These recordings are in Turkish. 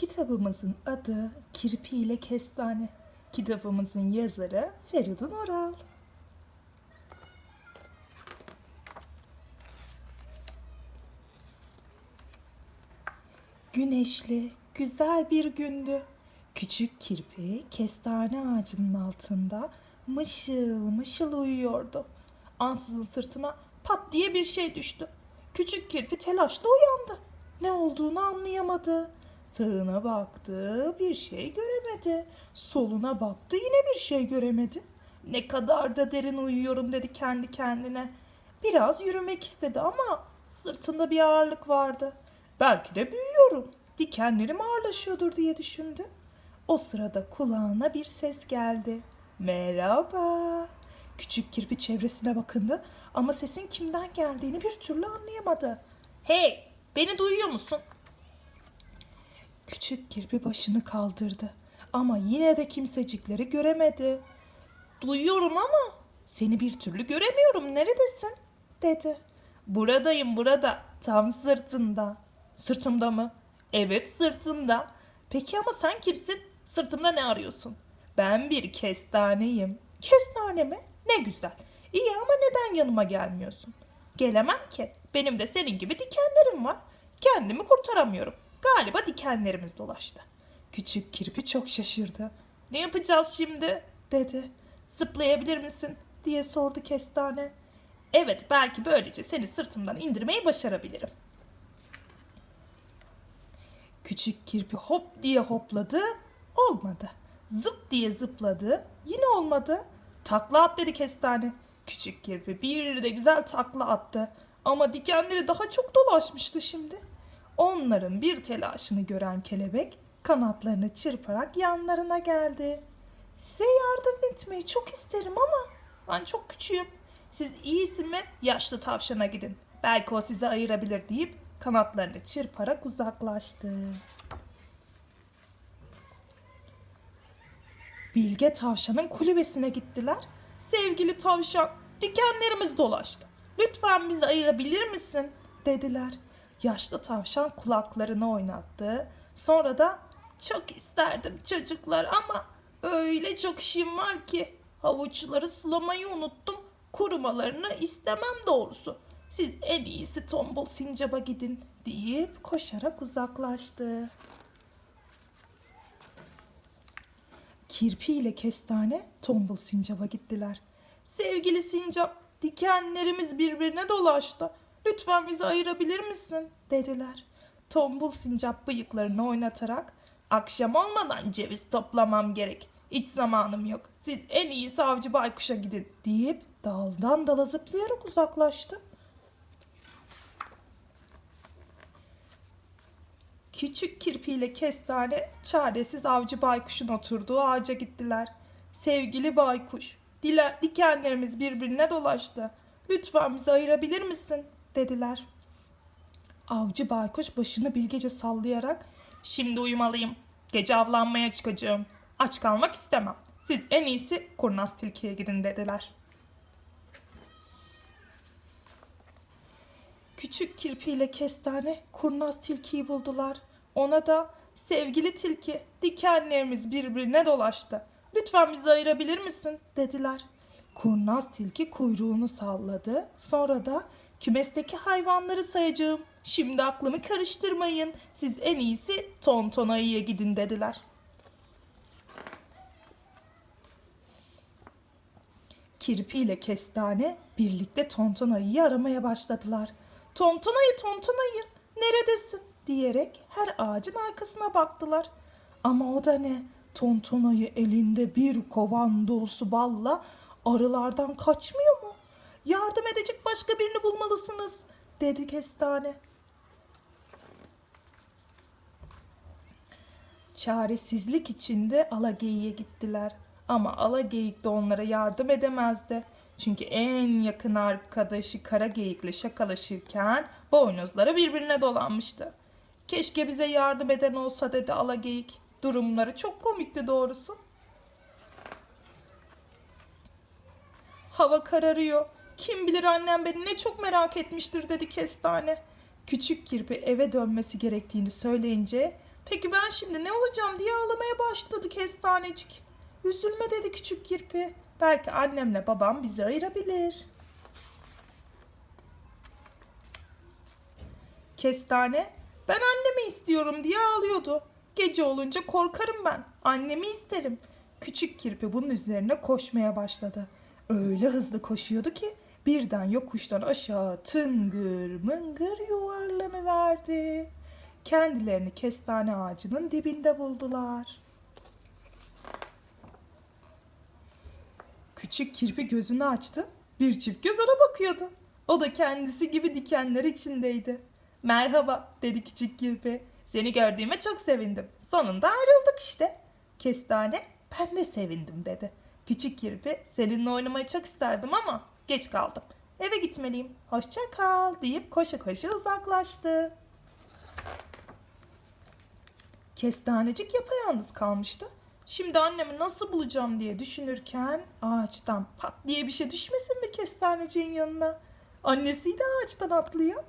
Kitabımızın adı Kirpi ile Kestane. Kitabımızın yazarı Feridun Oral. Güneşli, güzel bir gündü. Küçük kirpi kestane ağacının altında mışıl mışıl uyuyordu. Ansızın sırtına pat diye bir şey düştü. Küçük kirpi telaşla uyandı. Ne olduğunu anlayamadı. Sağına baktı, bir şey göremedi. Soluna baktı, yine bir şey göremedi. Ne kadar da derin uyuyorum dedi kendi kendine. Biraz yürümek istedi ama sırtında bir ağırlık vardı. Belki de büyüyorum. Dikenlerim ağırlaşıyordur diye düşündü. O sırada kulağına bir ses geldi. Merhaba. Küçük kirpi çevresine bakındı ama sesin kimden geldiğini bir türlü anlayamadı. Hey, beni duyuyor musun? Küçük kirpi başını kaldırdı ama yine de kimsecikleri göremedi. Duyuyorum ama seni bir türlü göremiyorum. Neredesin? dedi. Buradayım burada. Tam sırtında. Sırtımda mı? Evet sırtında. Peki ama sen kimsin? Sırtımda ne arıyorsun? Ben bir kestaneyim. Kestane mi? Ne güzel. İyi ama neden yanıma gelmiyorsun? Gelemem ki. Benim de senin gibi dikenlerim var. Kendimi kurtaramıyorum. Galiba dikenlerimiz dolaştı. Küçük kirpi çok şaşırdı. Ne yapacağız şimdi? dedi. Zıplayabilir misin? diye sordu kestane. Evet belki böylece seni sırtımdan indirmeyi başarabilirim. Küçük kirpi hop diye hopladı. Olmadı. Zıp diye zıpladı. Yine olmadı. Takla at dedi kestane. Küçük kirpi bir de güzel takla attı. Ama dikenleri daha çok dolaşmıştı şimdi. Onların bir telaşını gören kelebek kanatlarını çırparak yanlarına geldi. Size yardım etmeyi çok isterim ama ben çok küçüğüm. Siz iyisi mi yaşlı tavşana gidin. Belki o sizi ayırabilir deyip kanatlarını çırparak uzaklaştı. Bilge tavşanın kulübesine gittiler. Sevgili tavşan, dikenlerimiz dolaştı. Lütfen bizi ayırabilir misin? dediler. Yaşlı tavşan kulaklarını oynattı. Sonra da çok isterdim çocuklar ama öyle çok işim var ki havuçları sulamayı unuttum. Kurumalarını istemem doğrusu. Siz en iyisi tombul sincaba gidin deyip koşarak uzaklaştı. Kirpi ile kestane tombul sincaba gittiler. Sevgili sincap, dikenlerimiz birbirine dolaştı. Lütfen bizi ayırabilir misin? dediler. Tombul sincap bıyıklarını oynatarak akşam olmadan ceviz toplamam gerek. Hiç zamanım yok. Siz en iyi savcı baykuşa gidin deyip daldan dala zıplayarak uzaklaştı. Küçük kirpiyle kestane çaresiz avcı baykuşun oturduğu ağaca gittiler. Sevgili baykuş, dile, dikenlerimiz birbirine dolaştı. Lütfen bizi ayırabilir misin? Dediler. Avcı baykuş başını bilgece sallayarak şimdi uyumalıyım. Gece avlanmaya çıkacağım. Aç kalmak istemem. Siz en iyisi kurnaz tilkiye gidin dediler. Küçük kirpiyle kestane kurnaz tilkiyi buldular. Ona da sevgili tilki dikenlerimiz birbirine dolaştı. Lütfen bizi ayırabilir misin dediler. Kurnaz tilki kuyruğunu salladı. Sonra da kümesteki hayvanları sayacağım. Şimdi aklımı karıştırmayın. Siz en iyisi tonton ayıya gidin dediler. Kirpi ile kestane birlikte tonton ayıyı aramaya başladılar. Tonton ayı, tonton ayı, neredesin? diyerek her ağacın arkasına baktılar. Ama o da ne? Tonton ayı elinde bir kovan dolusu balla arılardan kaçmıyor mu? Yardım edecek başka birini bulmalısınız, dedi kestane. Çaresizlik içinde Alageyi'ye gittiler. Ama Alageyik de onlara yardım edemezdi. Çünkü en yakın arkadaşı Kara Geyik'le şakalaşırken boynuzları birbirine dolanmıştı. Keşke bize yardım eden olsa dedi Alageyik. Durumları çok komikti doğrusu. Hava kararıyor. Kim bilir annem beni ne çok merak etmiştir dedi kestane. Küçük kirpi eve dönmesi gerektiğini söyleyince Peki ben şimdi ne olacağım diye ağlamaya başladı kestanecik. Üzülme dedi küçük kirpi. Belki annemle babam bizi ayırabilir. Kestane, ben annemi istiyorum diye ağlıyordu. Gece olunca korkarım ben. Annemi isterim. Küçük kirpi bunun üzerine koşmaya başladı. Öyle hızlı koşuyordu ki birden yokuştan aşağı tıngır mıngır yuvarlanıverdi. Kendilerini kestane ağacının dibinde buldular. Küçük kirpi gözünü açtı. Bir çift göz ona bakıyordu. O da kendisi gibi dikenler içindeydi. Merhaba dedi küçük kirpi. Seni gördüğüme çok sevindim. Sonunda ayrıldık işte. Kestane ben de sevindim dedi. Küçük kirpi seninle oynamayı çok isterdim ama geç kaldım. Eve gitmeliyim. Hoşça kal deyip koşa koşa uzaklaştı. Kestanecik yapayalnız kalmıştı. Şimdi annemi nasıl bulacağım diye düşünürken ağaçtan pat diye bir şey düşmesin mi kestaneciğin yanına? Annesiydi ağaçtan atlayan.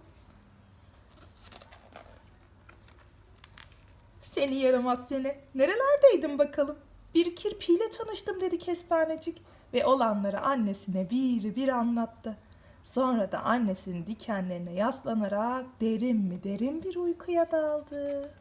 Seni yaramaz seni. Nerelerdeydin bakalım? Bir kirpiyle tanıştım dedi kestanecik ve olanları annesine bir bir anlattı. Sonra da annesinin dikenlerine yaslanarak derin mi derin bir uykuya daldı.